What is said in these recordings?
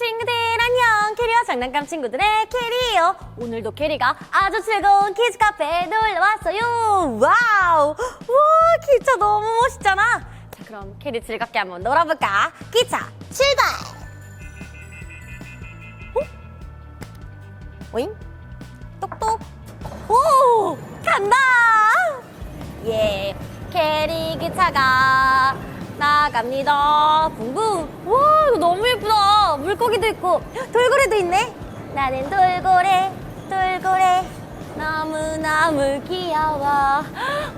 친구들 안녕 캐리와 장난감 친구들의 캐리예요 오늘도 캐리가 아주 즐거운 키즈 카페에 놀러 왔어요. 와우 와 기차 너무 멋있잖아. 자 그럼 캐리 즐겁게 한번 놀아볼까? 기차 출발! 어? 오잉? 똑똑? 오! 간다! 예 캐리 기차가 나갑니다. 붕붕 와 이거 너무 예쁘다. 물고기도 있고. 돌고래도 있네. 나는 돌고래 돌고래. 너무너무 귀여워.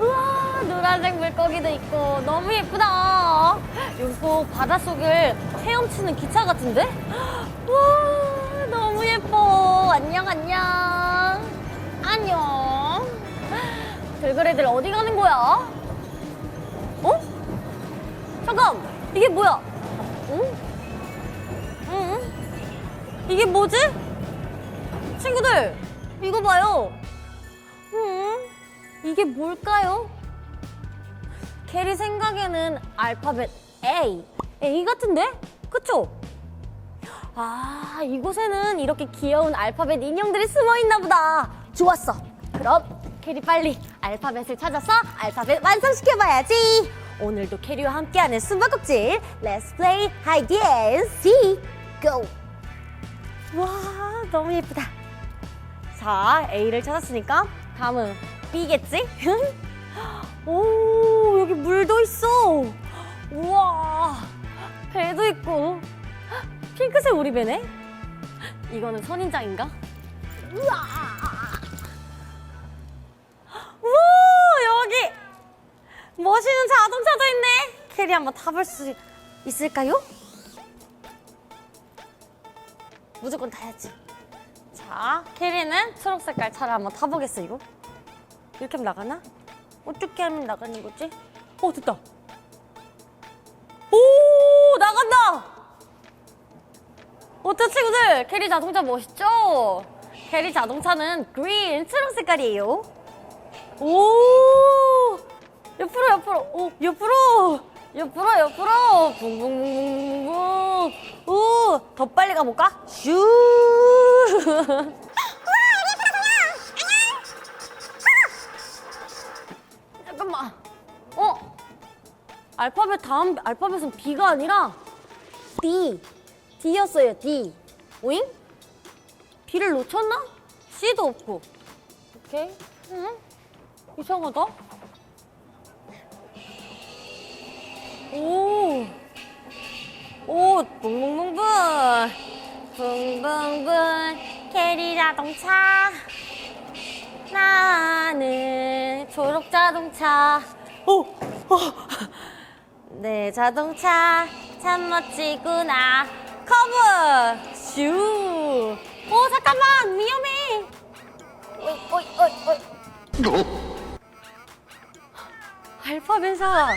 우와 노란색 물고기도 있고. 너무 예쁘다. 이거 바닷속을 헤엄치는 기차 같은데? 와 너무 예뻐. 안녕 안녕. 안녕. 돌고래들 어디 가는 거야? 어? 잠깐 이게 뭐야? 응? 응? 이게 뭐지? 친구들 이거 봐요. 응? 이게 뭘까요? 캐리 생각에는 알파벳 A, A 같은데? 그쵸? 아, 이곳에는 이렇게 귀여운 알파벳 인형들이 숨어 있나 보다. 좋았어. 그럼 캐리 빨리 알파벳을 찾아서 알파벳 완성시켜봐야지. 오늘도 캐리와 함께하는 숨바꼭질 Let's play hide and seek. Go. 와, 너무 예쁘다. 자, A를 찾았으니까 다음은 B겠지? 오, 여기 물도 있어. 우와, 배도 있고. 핑크색 오리배네? 이거는 선인장인가? 우와! 우와, 여기 멋있는 자동차도 있네. 캐리 한번 타볼 수 있을까요? 무조건 타야지. 자, 캐리는 초록 색깔 차를 한번 타보겠어, 이거. 이렇게 하면 나가나? 어떻게 하면 나가는 거지? 어, 됐다. 오, 나간다! 어때 친구들? 캐리 자동차 멋있죠? 캐리 자동차는 그린 초록 색깔이에요. 오! 옆으로 옆으로 오 옆으로 옆으로 옆으로 붕붕붕붕붕붕. 오더 빨리 가볼까? 슈. 잠깐만. 어? 알파벳 다음 알파벳은 B가 아니라 D. D였어요 D. 오잉? B를 놓쳤나? C도 없고. 오케이. 응? 이상하다 오, 오, 붕붕붕붕, 붕붕붕, 캐리 자동차. 나는 초록 자동차. 오, 오, 내 자동차 참 멋지구나. 커브, 슈. 오, 잠깐만, 위험해. 어이, 어이, 어이, 어이. 알파벳아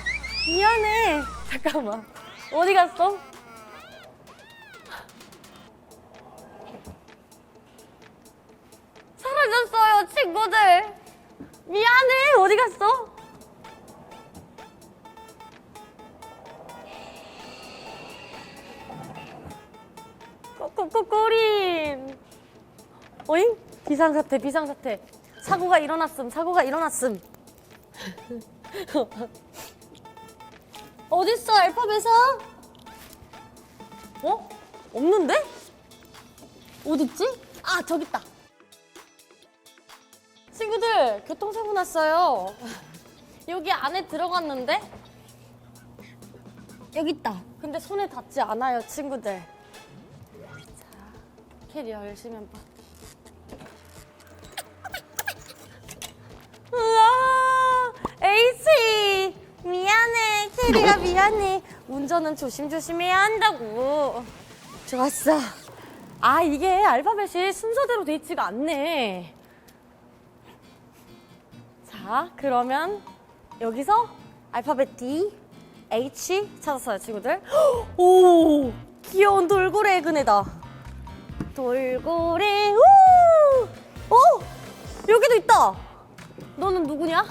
미안해. 잠깐만. 어디 갔어? 사라졌어요 친구들. 미안해. 어디 갔어? 꼬꼬꼬꼬린 어잉? 비상사태 비상사태. 사고가 일어났음 사고가 일어났음 어딨어 알파벳아? 어? 없는데? 어딨지? 아 저기 있다 친구들 교통사고 났어요 여기 안에 들어갔는데 여기 있다 근데 손에 닿지 않아요 친구들 자 캐리 열심히 한번 우와 에이치 캐리가 미안해. 운전은 조심조심 해야 한다고. 좋았어. 아 이게 알파벳이 순서대로 돼 있지가 않네. 자 그러면 여기서 알파벳 D H 찾았어요 친구들. 오 귀여운 돌고래 그네다. 돌고래 우! 오 여기도 있다. 너는 누구냐?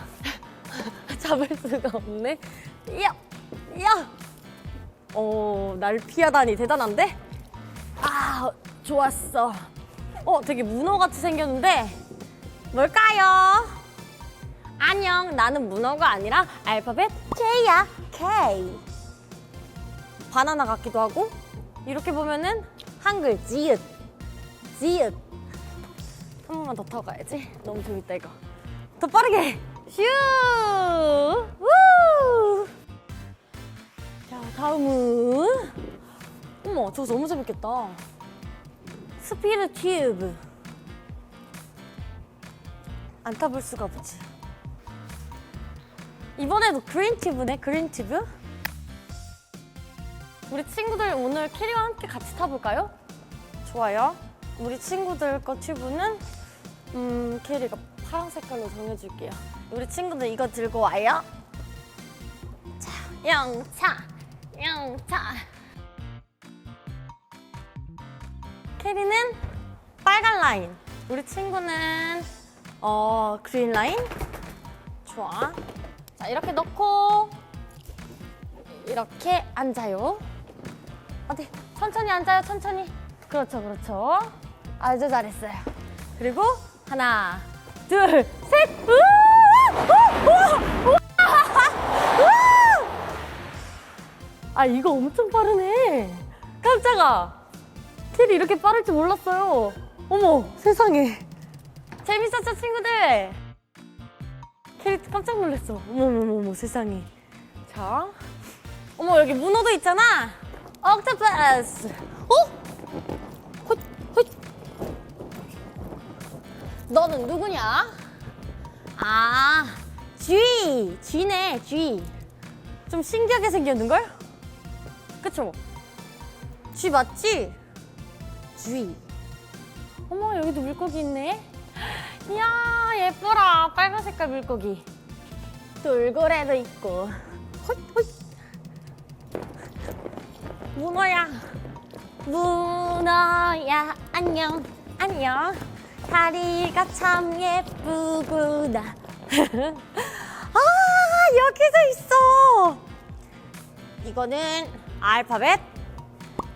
잡을 수가 없네. 야, 야. 어, 날 피하다니 대단한데? 아, 좋았어. 어, 되게 문어같이 생겼는데 뭘까요? 안녕, 나는 문어가 아니라 알파벳 K야, K. 바나나 같기도 하고 이렇게 보면은 한글 지읒, 지읒. 한 번만 더 타고 가야지. 너무 재밌다 이거. 더 빠르게. 슈! 우! 자, 다음은 어머, 저거 너무 재밌겠다. 스피드 튜브. 안 타볼 수가 없지. 이번에도 그린 튜브네, 그린 튜브. 우리 친구들 오늘 캐리와 함께 같이 타볼까요? 좋아요. 우리 친구들 거 튜브는 음, 캐리가 파란 색깔로 정해줄게요. 우리 친구들 이거 들고 와요. 자, 영차, 영차. 캐리는 빨간 라인. 우리 친구는 어 그린 라인. 좋아. 자 이렇게 넣고 이렇게 앉아요. 어디 천천히 앉아요. 천천히. 그렇죠, 그렇죠. 아주 잘했어요. 그리고 하나, 둘, 셋. 우와! 우와! 우와! 우와! 아 이거 엄청 빠르네. 깜짝아. 캐리 이렇게 빠를 줄 몰랐어요. 어머 세상에. 재밌었죠 친구들? 캐리 깜짝 놀랐어. 어머머머머 세상에. 자, 어머 여기 문어도 있잖아. 옥토퍼스. 어? 헛, 헛. 너는 누구냐? 아, 쥐. 쥐네, 쥐. 좀 신기하게 생겼는걸? 그쵸? 쥐 맞지? 쥐. 어머, 여기도 물고기 있네. 이야, 예뻐라. 빨간 색깔 물고기. 돌고래도 있고. 헛, 헛. 문어야. 문어야, 안녕, 안녕. 다리가 참 예쁘구나. 아, 여기도 있어. 이거는 알파벳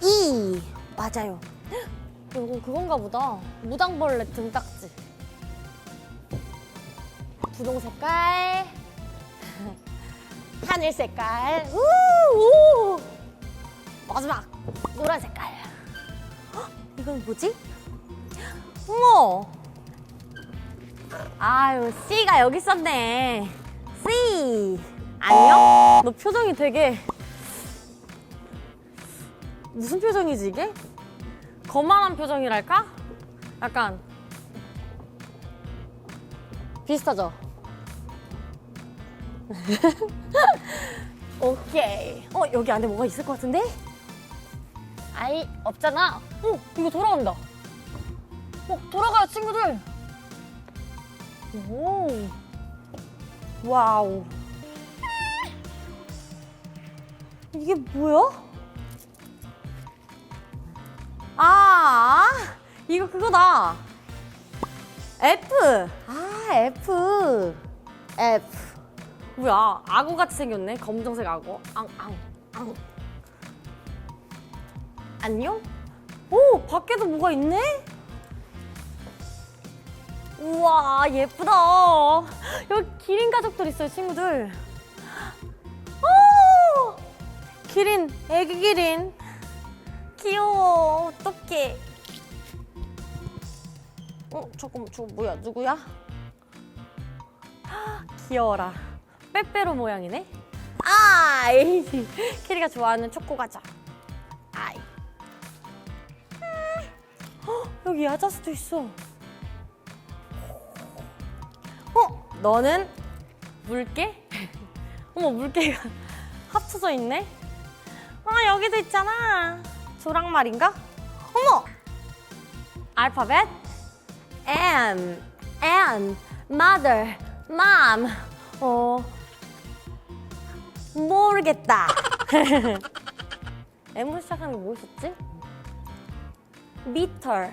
E. 맞아요. 이거 그건가 보다. 무당벌레 등딱지. 분홍 색깔. 하늘 색깔. 우, 우. 마지막 노란 색깔. 헉, 이건 뭐지? 어머. 아유, C가 여기 있었네. C. 안녕? 너 표정이 되게 무슨 표정이지 이게? 거만한 표정이랄까? 약간 비슷하죠? 오케이. 어 여기 안에 뭐가 있을 것 같은데? 아이 없잖아. 어 이거 돌아온다. 어 돌아가요 친구들. 오. 와우. 이게 뭐야? 아, 이거 그거다. F. 아, F. F. 뭐야, 악어 같이 생겼네. 검정색 악어. 앙, 앙, 앙. 안녕? 오, 밖에도 뭐가 있네? 우와, 예쁘다. 여기 기린 가족들 있어요, 친구들. 오! 기린, 애기 기린. 귀여워. 어떡해. 어, 저거, 저거 뭐야? 누구야? 헉, 귀여워라. 빼빼로 모양이네. 아이. 캐리가 좋아하는 초코 과자. 아이. 헉, 여기 야자수도 있어. 어? 너는 물개? 어머, 물개가 합쳐져 있네. 아, 여기도 있잖아. 조랑말인가? 어머! 알파벳 M, N, Mother, Mom. 어, 모르겠다. M으로 시작하는 게뭐 있었지? Meter.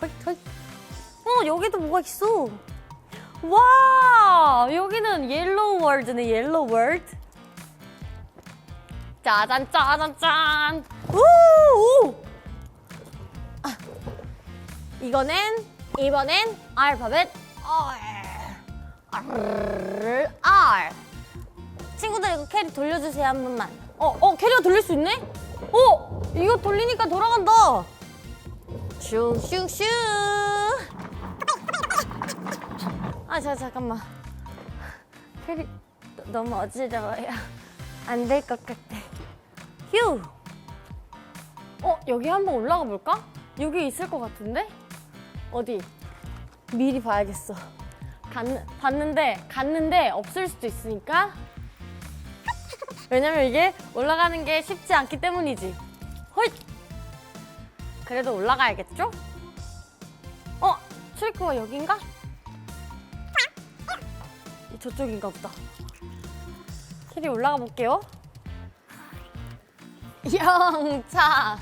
헐, 헐. 어, 여기도 뭐가 있어. 와, 여기는 옐로우 월드네, 옐로우 월드. 짜잔, 짜잔, 짠. 우, 우. 이거는 이번엔 알파벳 R. R. 친구들 이거 캐리 돌려주세요 한 번만. 어, 어, 캐리가 돌릴 수 있네? 어, 이거 돌리니까 돌아간다. 슝슝슝. 아, 자, 잠깐만. 캐리 너- 너무 어지러워요. 안 될 것 같아. 휴. 어, 여기 한번 올라가 볼까? 여기 있을 것 같은데? 어디? 미리 봐야겠어. 갔, 봤는데, 갔는데 없을 수도 있으니까. 왜냐면 이게 올라가는 게 쉽지 않기 때문이지. 헐! 그래도 올라가야겠죠? 어? 출구가 여긴가? 이 저쪽인가 보다. 캐리 올라가 볼게요. 영차.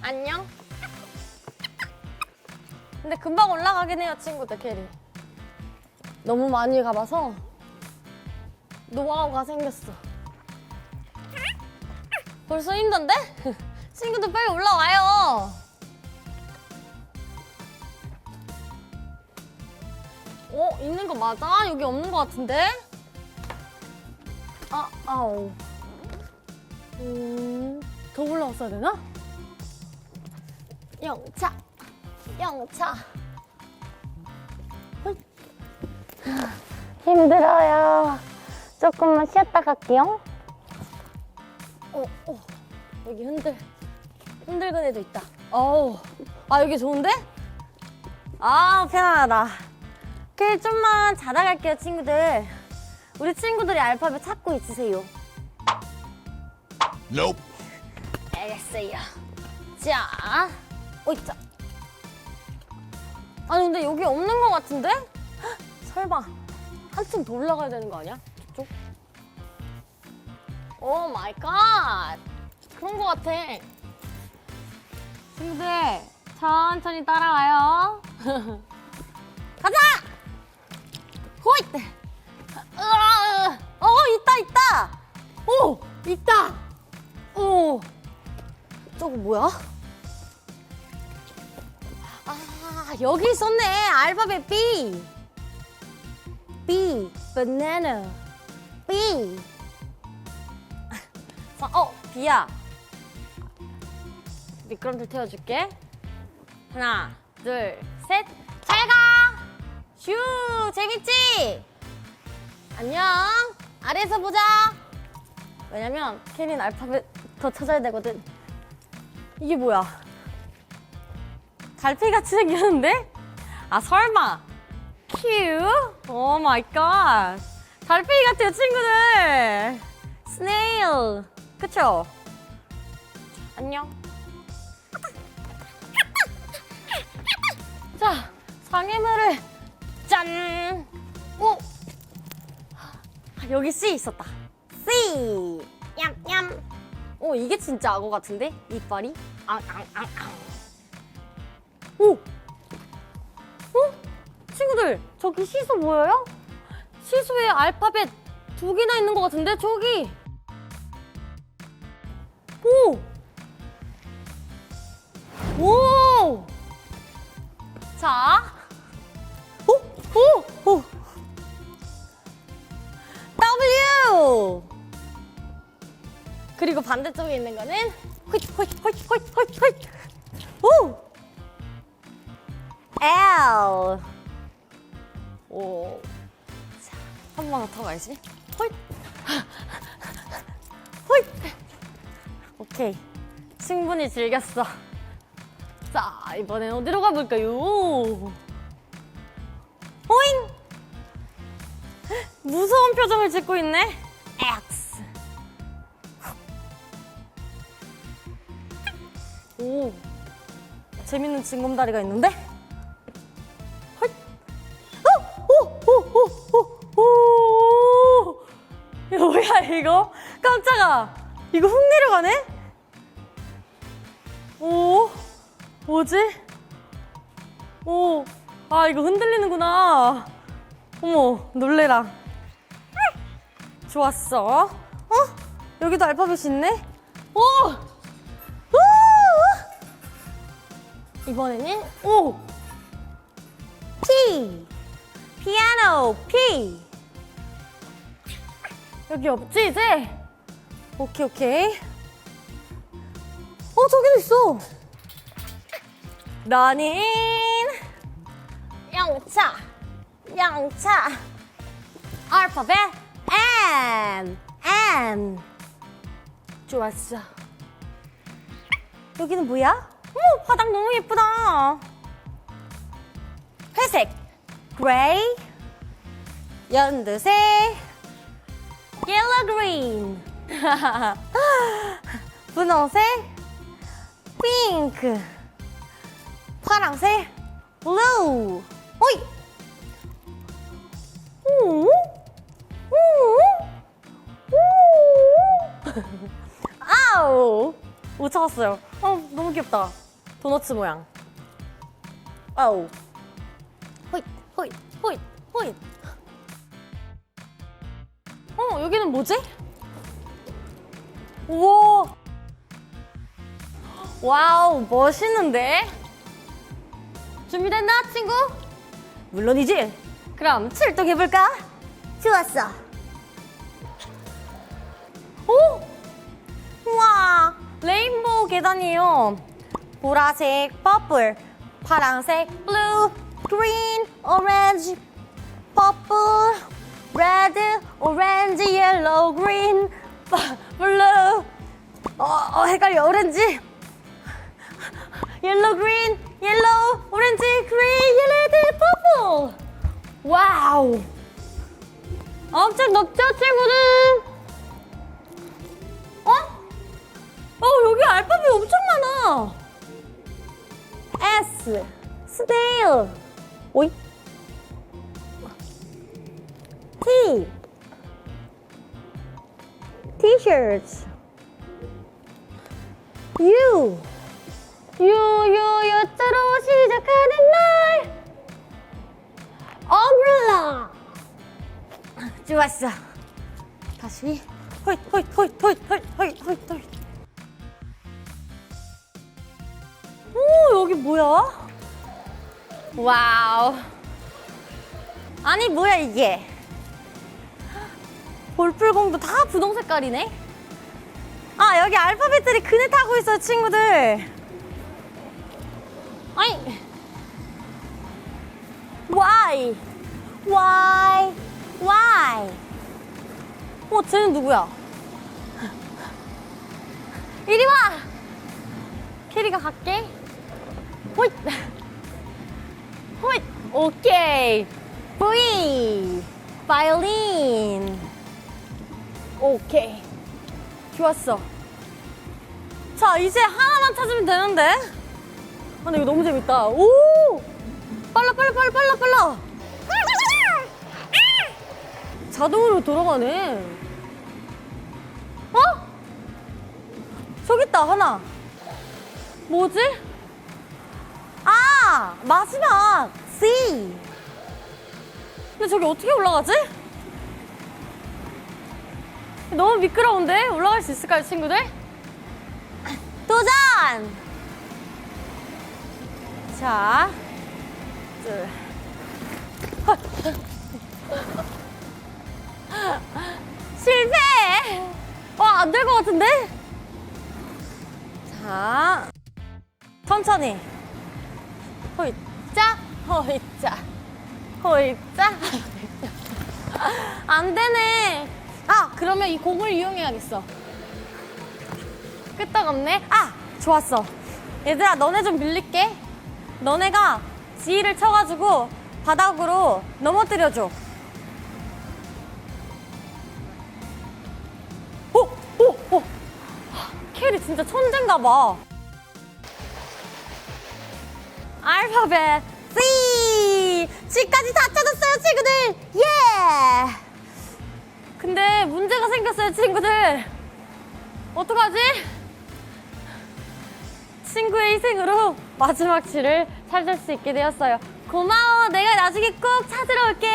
안녕. 근데 금방 올라가긴 해요, 친구들, 캐리. 너무 많이 가봐서 노하우가 생겼어. 벌써 힘든데? 친구들 빨리 올라와요. 어, 있는 거 맞아? 여기 없는 거 같은데? 아, 아우. 음, 더 올라왔어야 되나? 영차, 영차. 헐. 힘들어요. 조금만 쉬었다 갈게요. 어, 어, 여기 흔들, 흔들근 애도 있다. 어우, 아, 여기 좋은데? 아, 편안하다. 오케이, 좀만 자다 갈게요, 친구들. 우리 친구들이 알파벳 찾고 있으세요. Nope. 알겠어요. 자, 어 있자. 아니 근데 여기 없는 것 같은데? 헉, 설마 한층 더 올라가야 되는 거 아니야? 저쪽? 오 마이 갓. 그런 것 같아. 친구들 천천히 따라와요. 가자. 호잇. 어 있다 있다. 오 있다. 오. 저거 뭐야? 아, 여기 있었네. 알파벳 B. B. banana. B. 자, 어, B야. 미끄럼틀 태워줄게. 하나, 둘, 셋. 잘 가! 슈! 재밌지? 안녕. 아래에서 보자. 왜냐면 캐린 알파벳 더 찾아야 되거든. 이게 뭐야? 달팽이같이 생겼는데? 아 설마 큐? 오 마이 갓 달팽이 같아요 친구들 스네일 그쵸? 안녕 자 상해물을 짠 오! 아, 여기 C 있었다 C 얌 얌 오 이게 진짜 악어 같은데 이빨이 앙앙앙앙 오! 어? 친구들, 저기 시소 보여요? 시소에 알파벳 두 개나 있는 것 같은데, 저기! 오! 오! 자. 오! 오! 오! 그리고 반대쪽에 있는 거는 호잇, 호잇, 호잇, 호잇, 호잇, 호잇. 오! L. 오. 자, 한 번 더 가야지. 호잇. 호잇. 오케이. 충분히 즐겼어. 자, 이번엔 어디로 가볼까요? 호잉! 무서운 표정을 짓고 있네. X. 오. 재밌는 징검다리가 있는데? 헐. 어, 오, 오, 오, 오, 오. 이거 뭐야 이거? 깜짝아. 이거 훅 내려가네? 오, 뭐지? 오, 아 이거 흔들리는구나. 어머, 놀래라. 좋았어. 어? 여기도 알파벳이 있네? 오! 오! 이번에는 O. P. 피아노 P. 여기 없지 이제? 오케이 오케이. 어 저기도 있어. 러닝. 영차. 영차. 알파벳 M. M. 좋았어. 여기는 뭐야? 어머, 바닥 너무 예쁘다. 회색, 그레이, 연두색, 옐로 그린, 분홍색, 핑크, 파랑색, 블루. 어이! 오? 오? 오? 아우! 못 찾았어요. 어, 너무 귀엽다. 도너츠 모양. 아우. 호잇, 호잇, 호잇, 호잇. 어, 여기는 뭐지? 우와. 와우, 멋있는데? 준비됐나, 친구? 물론이지. 그럼 출동해볼까? 좋았어. 오! 우와, 레인보우 계단이에요. 보라색, 퍼플, 파란색, 블루, 그린, 오렌지, 퍼플, 레드, 오렌지, 옐로우, 그린, 파- 블루. 어, 어, 헷갈려. 오렌지. 옐로우, 그린, 옐로우, 오렌지, 그린, 레드, 퍼플. 와우. 엄청 높죠, 친구들? 어? 어, 여기 알파벳 엄청 많아. S, snail. 오이. T-shirts. U, U, U, U자로 시작하는 날. umbrella. 좋았어. 다시. 호잇, 호잇, 호잇, 호잇, 호잇, 호잇, 호잇, 여기 뭐야? 와우. 아니, 뭐야, 이게? 볼풀공도 다 분홍 색깔이네? 아, 여기 알파벳들이 그네 타고 있어요, 친구들. 아니. Y. Y. Y. 어, 쟤는 누구야? 이리 와! 캐리가 갈게. 호잇! 호잇! 오케이! V! 바이올린! 오케이. 좋았어. 자, 이제 하나만 찾으면 되는데? 아, 근데 이거 너무 재밌다. 오! 빨라, 빨라, 빨라, 빨라, 빨라! 자동으로 돌아가네. 어? 저기 있다, 하나. 뭐지? 아, 마지막. C. 근데 저기 어떻게 올라가지? 너무 미끄러운데? 올라갈 수 있을까요, 친구들? 도전! 자, 둘. 실패! 와, 안 될 것 같은데? 자, 천천히. 호이짜, 호이짜, 호이짜. 안 되네. 아, 그러면 이 공을 이용해야겠어. 끄떡없네. 아, 좋았어. 얘들아, 너네 좀 빌릴게. 너네가 지휘를 쳐가지고 바닥으로 넘어뜨려줘. 오, 오, 오. 캐리 진짜 천재인가 봐. 알파벳 C. C까지 다 찾았어요, 친구들. 예. 근데 문제가 생겼어요, 친구들. 어떡하지? 친구의 희생으로 마지막 지를 찾을 수 있게 되었어요. 고마워. 내가 나중에 꼭 찾으러 올게.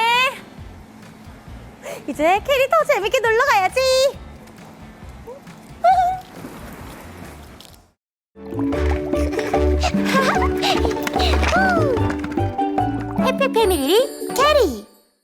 이제 더 재밌게 놀러 가야지. 해피 패밀리 캐리